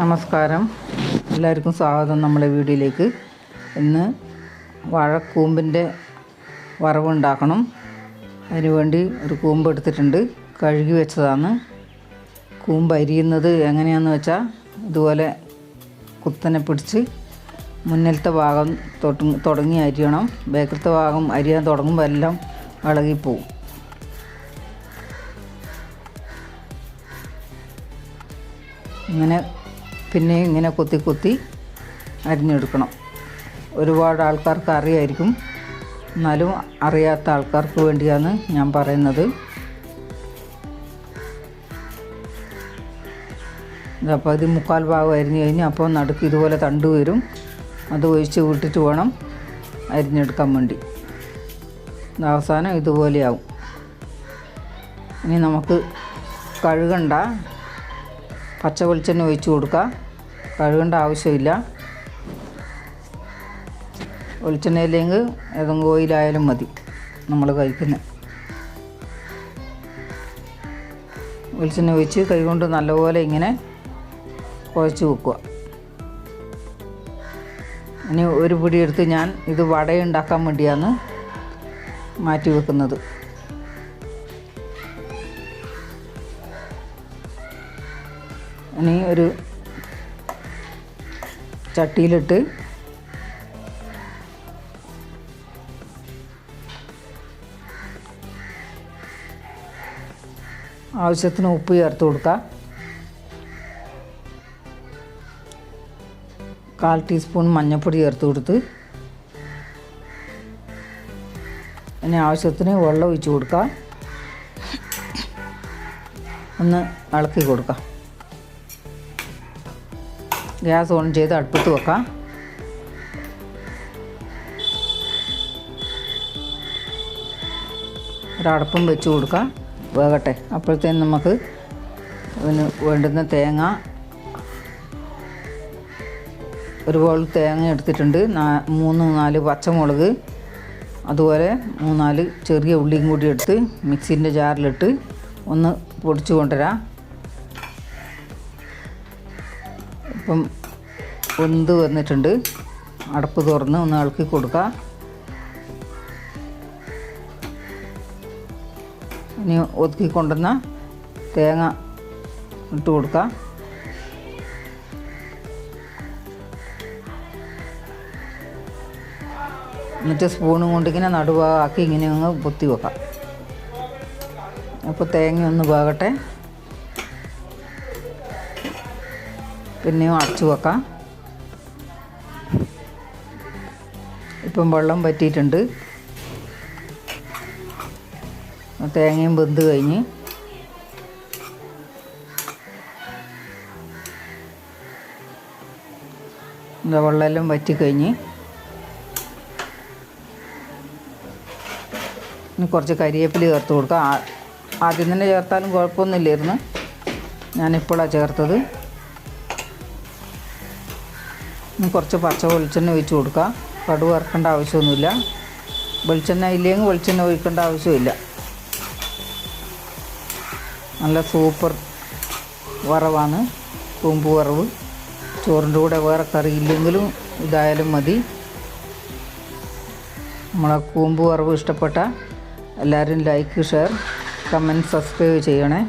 നമസ്കാരം. എല്ലാവർക്കും സ്വാഗതം നമ്മുടെ വീഡിയോയിലേക്ക്. ഇന്ന് വാഴക്കൂമ്പിന്റെ വറവുണ്ടാക്കണം അതിനുവേണ്ടി ഒരു കൂമ്പ് എടുത്തിട്ടുണ്ട്. കഴുകി വെച്ചതാണ്. കൂമ്പ് അരിയുന്നത് എങ്ങനെയാണെന്ന് വെച്ചാൽ ഇതുപോലെ കുത്തനെ പിടിച്ച് മുന്നിലത്തെ ഭാഗം തൊട്ട് തുടങ്ങി അരിയണം. ബേക്കിലത്തെ ഭാഗം അരിയാൻ തുടങ്ങുമ്പോൾ എല്ലാം ഇളകിപ്പോവും. ഇങ്ങനെ പിന്നെ ഇങ്ങനെ കൊത്തി കൊത്തി അരിഞ്ഞെടുക്കണം. ഒരുപാട് ആൾക്കാർക്ക് അറിയായിരിക്കും. എന്നാലും അറിയാത്ത ആൾക്കാർക്ക് വേണ്ടിയാണ് ഞാൻ പറയുന്നത്. അപ്പോൾ ഇത് മുക്കാൽ ഭാഗം അരിഞ്ഞു കഴിഞ്ഞ് അപ്പോൾ നടുക്ക് ഇതുപോലെ തണ്ട് വരും. അത് ഒഴിച്ച് വിട്ടിട്ട് വേണം അരിഞ്ഞെടുക്കാൻ വേണ്ടി. അവസാനം ഇതുപോലെയാവും. ഇനി നമുക്ക് കഴുകണ്ട. പച്ച വെളിച്ചെണ്ണ ഒഴിച്ച് കൊടുക്കുക. കഴുകേണ്ട ആവശ്യമില്ല. വെളിച്ചെണ്ണയില്ലെങ്കിൽ ഏതെങ്കിലും ഓയിലായാലും മതി നമ്മൾ കഴിക്കുന്നത് വെളിച്ചെണ്ണ ഒഴിച്ച് കൈകൊണ്ട് നല്ലപോലെ ഇങ്ങനെ കുഴച്ച് വെക്കുക. ഇനി ഒരു പിടി എടുത്ത് ഞാൻ ഇത് വടയുണ്ടാക്കാൻ വേണ്ടിയാണ് മാറ്റി വെക്കുന്നത്. ഇനി ഒരു ചട്ടിയിലിട്ട് ആവശ്യത്തിന് ഉപ്പ് ചേർത്ത് കൊടുക്കുക. കാൽ ടീസ്പൂൺ മഞ്ഞൾപ്പൊടി ചേർത്ത് കൊടുത്ത്. ഇനി ആവശ്യത്തിന് വെള്ളം ഒഴിച്ച് കൊടുക്കുക. ഒന്ന് ഇളക്കി കൊടുക്കാം ഗ്യാസ് ഓൺ ചെയ്ത് അടുപ്പത്ത് വെക്കാം. ഒരടപ്പും വെച്ച് കൊടുക്കാം. വേകട്ടെ. അപ്പോഴത്തേന് നമുക്ക് അതിന് വേണ്ടുന്ന തേങ്ങ ഒരു ബോൾ തേങ്ങ എടുത്തിട്ടുണ്ട്. മൂന്ന് നാല് പച്ചമുളക് അതുപോലെ മൂന്നാൽ ചെറിയ ഉള്ളിയും കൂടി എടുത്ത് മിക്സിന്റെ ജാറിലിട്ട് ഒന്ന് പൊടിച്ചു കൊണ്ടുവരാം. ഇപ്പം വെന്ത് വന്നിട്ടുണ്ട്. അടപ്പ് തുറന്ന് ഒന്ന് ഇളക്കി കൊടുക്കുക ഇനി ഒതുക്കി കൊണ്ടുവന്ന തേങ്ങ ഇട്ട് കൊടുക്കുക എന്നിട്ട് സ്പൂണും കൊണ്ട് ഇങ്ങനെ നടുവാക്കി ഇങ്ങനെ അങ്ങ് പൊത്തി വെക്കാം. അപ്പോൾ തേങ്ങ ഒന്ന് വേകട്ടെ പിന്നെയും അടച്ചു വെക്കാം. ഇപ്പം വെള്ളം പറ്റിയിട്ടുണ്ട് തേങ്ങയും വെന്ത് കഴിഞ്ഞ്. എന്താ വെള്ളമെല്ലാം വറ്റിക്കഴിഞ്ഞ് ഇനി കുറച്ച് കരിയേപ്പില ചേർത്ത് കൊടുക്കാം. ആദ്യം തന്നെ ചേർത്താലും കുഴപ്പമൊന്നുമില്ലായിരുന്നു. ഞാനിപ്പോഴാണ് ചേർത്തത്. കുറച്ച് പച്ച വെളിച്ചെണ്ണ ഒഴിച്ച് കൊടുക്കുക. കടുക് വറക്കേണ്ട ആവശ്യമൊന്നുമില്ല. വെളിച്ചെണ്ണ ഇല്ലെങ്കിൽ വെളിച്ചെണ്ണ ഒഴിക്കേണ്ട ആവശ്യമില്ല. നല്ല സൂപ്പർ വറവാണ്. കൂമ്പ് വറവ്. ചോറിന്റെ കൂടെ വേറെ കറി ഇല്ലെങ്കിലും ഇതായാലും മതി. നമ്മളെ കൂമ്പ് വറവ് ഇഷ്ടപ്പെട്ട എല്ലാവരും ലൈക്ക് ഷെയർ കമന്റ് സബ്സ്ക്രൈബ് ചെയ്യണേ.